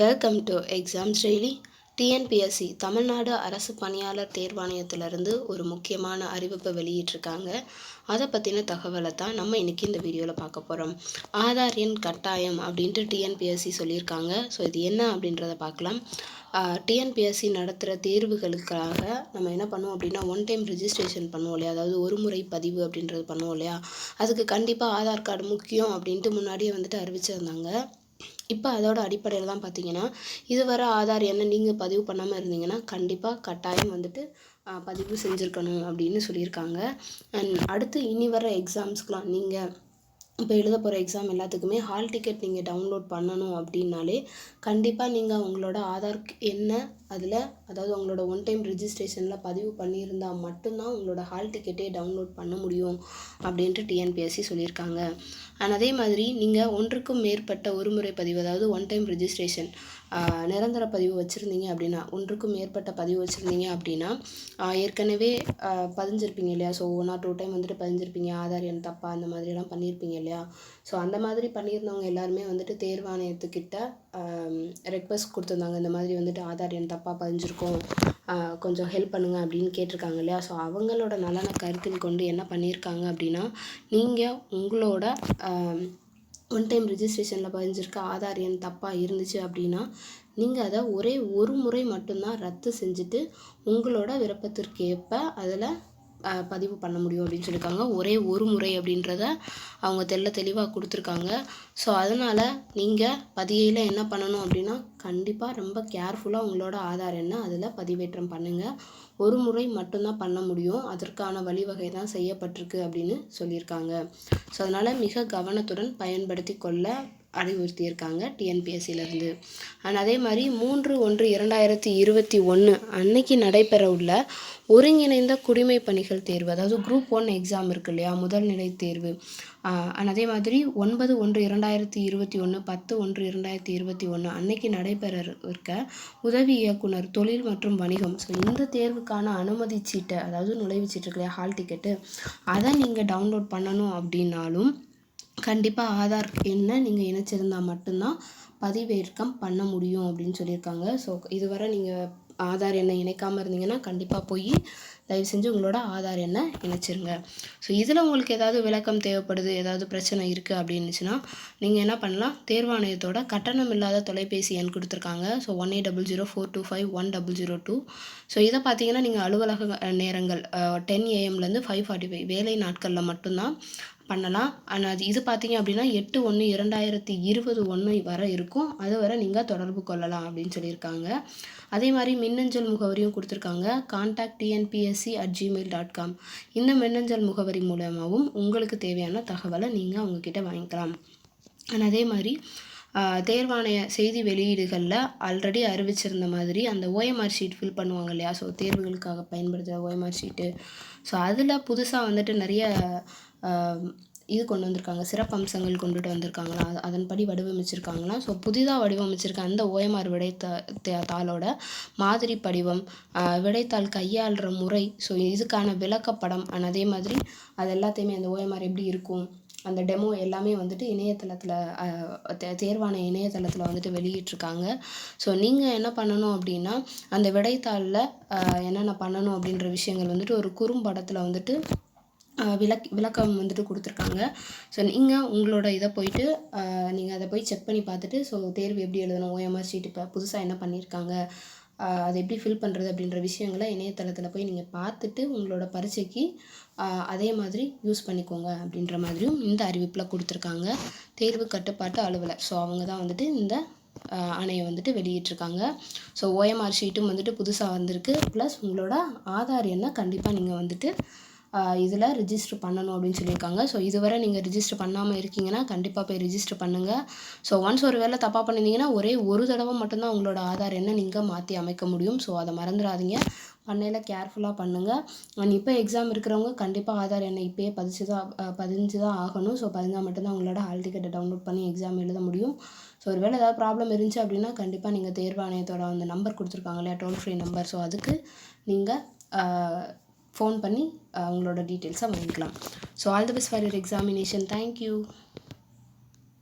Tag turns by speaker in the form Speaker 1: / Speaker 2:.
Speaker 1: Welcome to exams daily TNPSC Tamil Nadu அரசு பணியாளர் தேர்வாணையத்திலிருந்து ஒரு முக்கியமான அறிவிப்பை வெளியிட்டிருக்காங்க. அதை பற்றின தகவலை தான் நம்ம இன்றைக்கி இந்த வீடியோவில் பார்க்க போகிறோம் ஆதார் எண் கட்டாயம் அப்படின்ட்டு டிஎன்பிஎஸ்சி சொல்லியிருக்காங்க. ஸோ இது என்ன அப்படின்றத பார்க்கலாம். டிஎன்பிஎஸ்சி நடத்துகிற தேர்வுகளுக்காக நம்ம என்ன பண்ணுவோம் அப்படின்னா ஒன் டைம் ரிஜிஸ்ட்ரேஷன் பண்ணுவோம் இல்லையா? அதாவது ஒரு முறை பதிவு அப்படின்றது பண்ணுவோம் இல்லையா? அதுக்கு கண்டிப்பாக ஆதார் கார்டு முக்கியம் அப்படின்ட்டு முன்னாடியே வந்துட்டு அறிவிச்சிருந்தாங்க. இப்போ அதோட அடிப்படையில் தான் பார்த்தீங்கன்னா இதுவரை ஆதார் எண்ணை நீங்கள் பதிவு பண்ணாமல் இருந்தீங்கன்னா கண்டிப்பாக கட்டாயம் வந்துட்டு பதிவு செஞ்சுருக்கணும் அப்படின்னு சொல்லியிருக்காங்க. அண்ட் அடுத்து இனி வர எக்ஸாம்ஸ்க்கெலாம் நீங்கள் இப்போ எழுத போகிற எக்ஸாம் எல்லாத்துக்குமே ஹால் டிக்கெட் நீங்கள் டவுன்லோட் பண்ணணும் அப்படின்னாலே கண்டிப்பாக நீங்கள் உங்களோட ஆதார் என்ன அதில் அதாவது உங்களோட ஒன் டைம் ரிஜிஸ்ட்ரேஷனில் பதிவு பண்ணியிருந்தால் மட்டும்தான் உங்களோட ஹால் டிக்கெட்டே டவுன்லோட் பண்ண முடியும் அப்படின்ட்டு டிஎன்பிஎஸ்சி சொல்லியிருக்காங்க. அண்ட் அதே மாதிரி நீங்கள் ஒன்றுக்கும் மேற்பட்ட ஒருமுறை பதிவு அதாவது ஒன் டைம் ரிஜிஸ்ட்ரேஷன் நிரந்தர பதிவு வச்சுருந்தீங்க அப்படின்னா ஒன்றுக்கும் மேற்பட்ட பதிவு வச்சுருந்தீங்க அப்படின்னா ஏற்கனவே பதிஞ்சிருப்பீங்க இல்லையா? So one or two time வந்துட்டு பதிஞ்சிருப்பீங்க. ஆதார் எண் தப்பா அந்த மாதிரிலாம் பண்ணியிருப்பீங்க இல்லையா? ஸோ அந்த மாதிரி பண்ணியிருந்தவங்க எல்லாருமே வந்துட்டு தேர்வாணையத்துக்கிட்ட ரெக்வஸ்ட் கொடுத்துருந்தாங்க. இந்த மாதிரி வந்துட்டு ஆதார் எண் தப்பாக பதிஞ்சிருக்கோம். கொஞ்சம் ஹெல்ப் பண்ணுங்கள் அப்படின்னு கேட்டிருக்காங்க இல்லையா? ஸோ அவங்களோட நலனை கருத்தில் கொண்டு என்ன பண்ணியிருக்காங்க அப்படின்னா நீங்கள் உங்களோட ஒன் டைம் ரிஜிஸ்ட்ரேஷனில் பதிஞ்சிருக்க ஆதார் எண் தப்பாக இருந்துச்சு அப்படின்னா நீங்கள் அதை ஒரே ஒரு முறை மட்டும்தான் ரத்து செஞ்சுட்டு உங்களோட விருப்பத்திற்கேற்ப அதில் பதிவு பண்ண முடியும் அப்படின்னு சொல்லியிருக்காங்க. ஒரே ஒரு முறை அப்படின்றத அவங்க தெல்ல தெளிவாக கொடுத்துருக்காங்க. ஸோ அதனால் நீங்கள் பதியையில் என்ன பண்ணணும் அப்படின்னா கண்டிப்பாக ரொம்ப கேர்ஃபுல்லாக உங்களோட ஆதார் என்ன அதில் பதிவேற்றம் பண்ணுங்கள் ஒரு முறை மட்டும்தான் பண்ண முடியும். அதற்கான வழிவகை தான் செய்யப்பட்டிருக்கு அப்படின்னு சொல்லியிருக்காங்க. ஸோ அதனால் மிக கவனத்துடன் பயன்படுத்தி கொள்ள அறிவுறுத்தியிருக்காங்க டிஎன்பிஎஸ்சிலேருந்து அண்ட் அதே மாதிரி மூன்று ஒன்று இரண்டாயிரத்தி இருபத்தி ஒன்று அன்னைக்கு நடைபெற உள்ள ஒருங்கிணைந்த குடிமை பணிகள் தேர்வு அதாவது குரூப் ஒன் எக்ஸாம் இருக்கு இல்லையா முதல் நிலை தேர்வு. அண்ட் அதே மாதிரி ஒன்பது ஒன்று இரண்டாயிரத்தி இருபத்தி ஒன்று பத்து ஒன்று இரண்டாயிரத்தி இருபத்தி ஒன்று அன்னைக்கு நடைபெற இருக்க உதவி இயக்குனர் தொழில் மற்றும் வணிகம். ஸோ இந்த தேர்வுக்கான அனுமதி சீட்டை அதாவது நுழைவு சீட்டு இருக்கு இல்லையா ஹால் டிக்கெட்டு அதை நீங்கள் டவுன்லோட் பண்ணணும் அப்படின்னாலும் கண்டிப்பாக ஆதார் எண்ணை நீங்கள் இணைச்சிருந்தால் மட்டும்தான் பதிவிறக்கம் பண்ண முடியும் அப்படின்னு சொல்லியிருக்காங்க. ஸோ இதுவரை நீங்கள் ஆதார் எண்ணை இணைக்காமல் இருந்தீங்கன்னா கண்டிப்பாக போய் தயவு செஞ்சு உங்களோட ஆதார் எண்ணை இணைச்சிருங்க. ஸோ இதில் உங்களுக்கு ஏதாவது விளக்கம் தேவைப்படுது ஏதாவது பிரச்சனை இருக்குது அப்படின்னுச்சுன்னா நீங்கள் என்ன பண்ணலாம்? தேர்வாணையத்தோட கட்டணம் இல்லாத தொலைபேசி எண் கொடுத்துருக்காங்க. So one eight double zero four two five one double zero two so இதை பார்த்தீங்கன்னா நீங்கள் அலுவலக நேரங்கள் டென் ஏஎம்லேருந்து ஃபைவ் ஃபார்ட்டி ஃபைவ் வேலை நாட்களில் மட்டும்தான் பண்ணலாம். ஆனால் அது இது பார்த்தீங்க அப்படின்னா எட்டு ஒன்று இரண்டாயிரத்தி இருபது ஒன்று வர இருக்கும். அது வரை நீங்கள் தொடர்பு கொள்ளலாம் அப்படின்னு சொல்லியிருக்காங்க. அதே மாதிரி மின்னஞ்சல் முகவரியும் கொடுத்துருக்காங்க. Contact TNPSC at Gmail dot com இந்த மின்னஞ்சல் முகவரி மூலமாகவும் உங்களுக்கு தேவையான தகவலை நீங்கள் அவங்கக்கிட்ட வாங்கிக்கலாம். ஆனால் அதே மாதிரி தேர்வாணைய செய்தி வெளியீடுகளில் ஆல்ரெடி அறிவிச்சிருந்த மாதிரி அந்த ஓஎம்ஆர் ஷீட் ஃபில் பண்ணுவாங்க இல்லையா? ஸோ தேர்வுகளுக்காக பயன்படுத்துகிற ஓஎம்ஆர் ஷீட்டு ஸோ அதில் புதுசாக வந்துட்டு நிறைய இது கொண்டு வந்திருக்காங்க. சிறப்பம்சங்கள் கொண்டுட்டு வந்திருக்காங்களா? அதன்படி வடிவமைச்சிருக்காங்களா? ஸோ புதிதாக வடிவமைச்சிருக்க அந்த ஓஎம்ஆர் விடைத்தா தாளோட மாதிரி படிவம் விடைத்தாள் கையாளுற முறை ஸோ இதுக்கான விளக்கப்படம் அண்ட் அதே மாதிரி அது எல்லாத்தையுமே அந்த ஓஎம்ஆர் எப்படி இருக்கும்? அந்த டெமோ எல்லாமே வந்துட்டு இணையதளத்தில் தேர்வான இணையதளத்தில் வந்துட்டு வெளியிட்ருக்காங்க ஸோ நீங்கள் என்ன பண்ணணும் அப்படின்னா அந்த விடைத்தாளில் என்னென்ன பண்ணணும் அப்படின்ற விஷயங்கள் வந்துட்டு ஒரு குறும்படத்தில் வந்துட்டு விளக் விளக்கம் வந்துட்டு கொடுத்துருக்காங்க. ஸோ நீங்கள் உங்களோட இதை போயிட்டு நீங்கள் அதை போய் செக் பண்ணி பார்த்துட்டு ஸோ தேர்வு எப்படி எழுதணும் ஓஎம்ஆர் ஷீட் இப்போ புதுசாக என்ன பண்ணியிருக்காங்க அதை எப்படி ஃபில் பண்ணுறது அப்படின்ற விஷயங்களை இணையதளத்தில் போய் நீங்கள் பார்த்துட்டு உங்களோட பரீட்சைக்கு அதே மாதிரி யூஸ் பண்ணிக்கோங்க அப்படின்ற மாதிரியும் இந்த அறிவிப்பில் கொடுத்துருக்காங்க. தேர்வு கட்டுப்பாட்டு அலுவலர். ஸோ அவங்க தான் வந்துட்டு இந்த ஆணையை வந்துட்டு வெளியிட்ருக்காங்க ஸோ ஓஎம்ஆர் ஷீட்டும் வந்துட்டு புதுசாக வந்திருக்கு. ப்ளஸ் உங்களோட ஆதார் எண்ணை கண்டிப்பாக நீங்கள் வந்துட்டு இதில் ரிஜிஸ்டர் பண்ணணும் அப்படின்னு சொல்லியிருக்காங்க. ஸோ இதுவரை நீங்கள் ரிஜிஸ்டர் பண்ணாமல் இருக்கீங்கன்னா கண்டிப்பாக போய் ரிஜிஸ்டர் பண்ணுங்கள் ஸோ ஒன்ஸ் ஒரு வேளை தப்பாக பண்ணியிருந்தீங்கன்னா ஒரே ஒரு தடவை மட்டும்தான் உங்களோட ஆதார் என்ன நீங்கள் மாற்றி அமைக்க முடியும். ஸோ அதை மறந்துடாதீங்க. பண்ணையில் கேர்ஃபுல்லாக பண்ணுங்கள் அண்ட் இப்போ எக்ஸாம் இருக்கிறவங்க கண்டிப்பாக ஆதார் எண்ணை இப்போயே பதிச்சு தான் பதிஞ்சு தான் ஆகணும். ஸோ பதிஞ்சால் மட்டும்தான் உங்களோட ஹால் டிக்கெட்டை டவுன்லோட் பண்ணி எக்ஸாம் எழுத முடியும். ஸோ ஒரு வேளை ஏதாவது ப்ராப்ளம் இருந்துச்சு அப்படின்னா கண்டிப்பாக நீங்கள் தேர்வாணையத்தோட அந்த நம்பர் கொடுத்துருக்காங்க இல்லையா? டோல் ஃப்ரீ நம்பர் ஸோ அதுக்கு நீங்கள் ஃபோன் பண்ணி அவங்களோட டீட்டெயில்ஸை வாங்கிக்கலாம். So all the best for your examination thank you